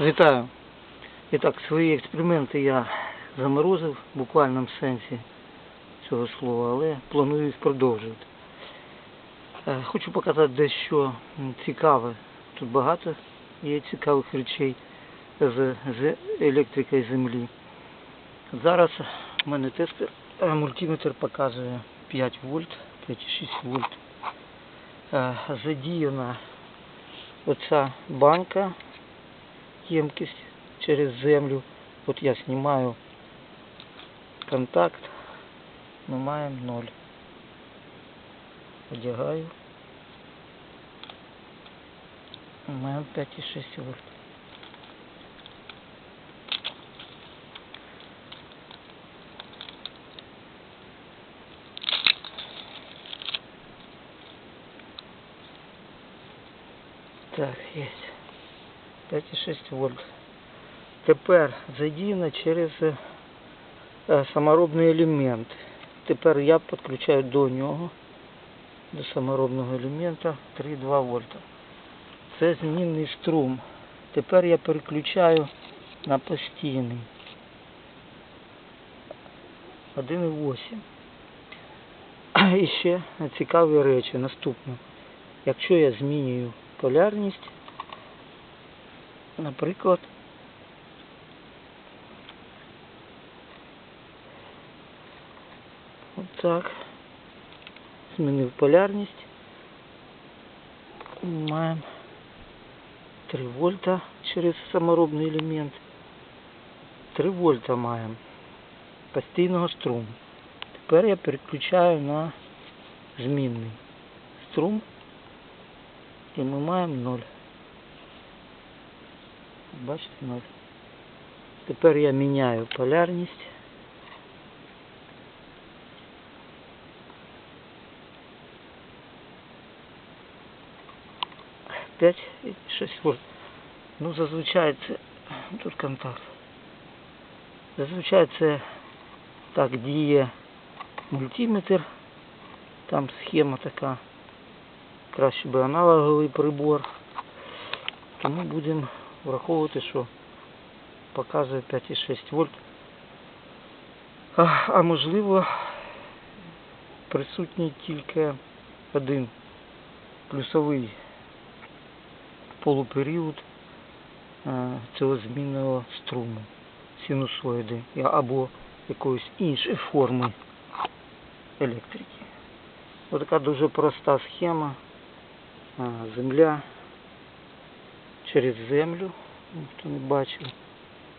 Вітаю. І так, свої експерименти я заморозив в буквальному сенсі цього слова, але планую їх продовжувати. Е, Хочу показати дещо цікаве. Тут багато є цікавих речей з, з електрикою землі. Зараз в мене тестер, е, мультиметр показує 5 вольт, 5,6 вольт. Е, Задіяна оця банка ємкість через землю. От я знімаю контакт, маємо 0. Одягаю. Маємо 5,6 вольт. Так, є. 5,6 вольт. Тепер задіяно через е, саморобний елемент. Тепер я підключаю до нього, до саморобного елемента 3,2 вольта. Це змінний струм. Тепер я переключаю на постійний. 1,8. І ще цікаві речі. Наступне. Якщо я змінюю полярність, наприклад, отак, змінив полярність, маємо 3 вольта через саморобний елемент. 3 вольта маємо постійного струму. Тепер я переключаю на змінний струм і ми маємо 0. Бачите, 0. Тепер я міняю полярність. П'ять і 6 вольт. Ну, зазвичай це тут контакт. Зазвичай це так діє мультиметр. Там схема така. Краще би аналоговий прибор. Тому будемо враховувати, що показує 5,6 вольт. А, можливо присутній тільки один плюсовий полуперіод цього змінного струму синусоїди або якоїсь іншої форми електрики. Ось така дуже проста схема. Земля через землю. Ну, Хто не бачив,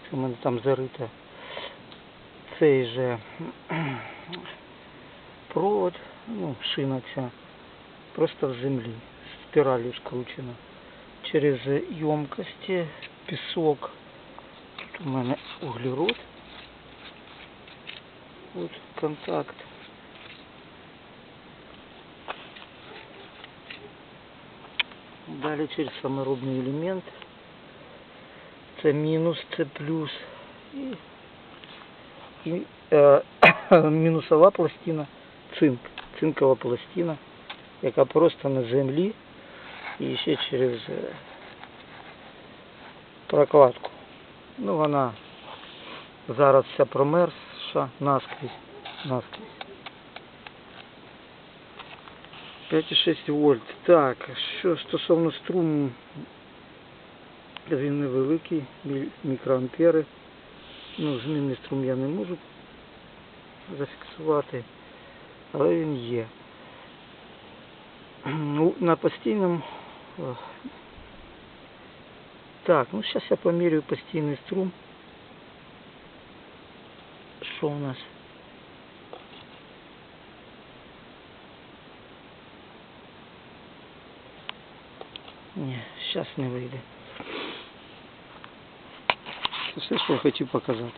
це в мене там зарита. Цей же провод, ну, шина ця, просто в землі, спіралью скручена. Через ємкості, пісок. Тут у мене углерод. От контакт. Далі через саморобний елемент. Це мінус, це плюс. І, і е, мінусова пластина цинк. Цинкова пластина, яка просто на землі і ще через е, прокладку. Ну вона зараз вся промерзша наскрізь. наскрізь. 5,6 вольт. Так, що стосовно струму, він невеликий, мі- мікроампери. Ну, змінний струм я не можу зафіксувати, але він є. Ну, на постійному. Так, ну зараз я поміряю постійний струм. Що у нас? Ні, зараз не вийде. Все, що я хотів показати.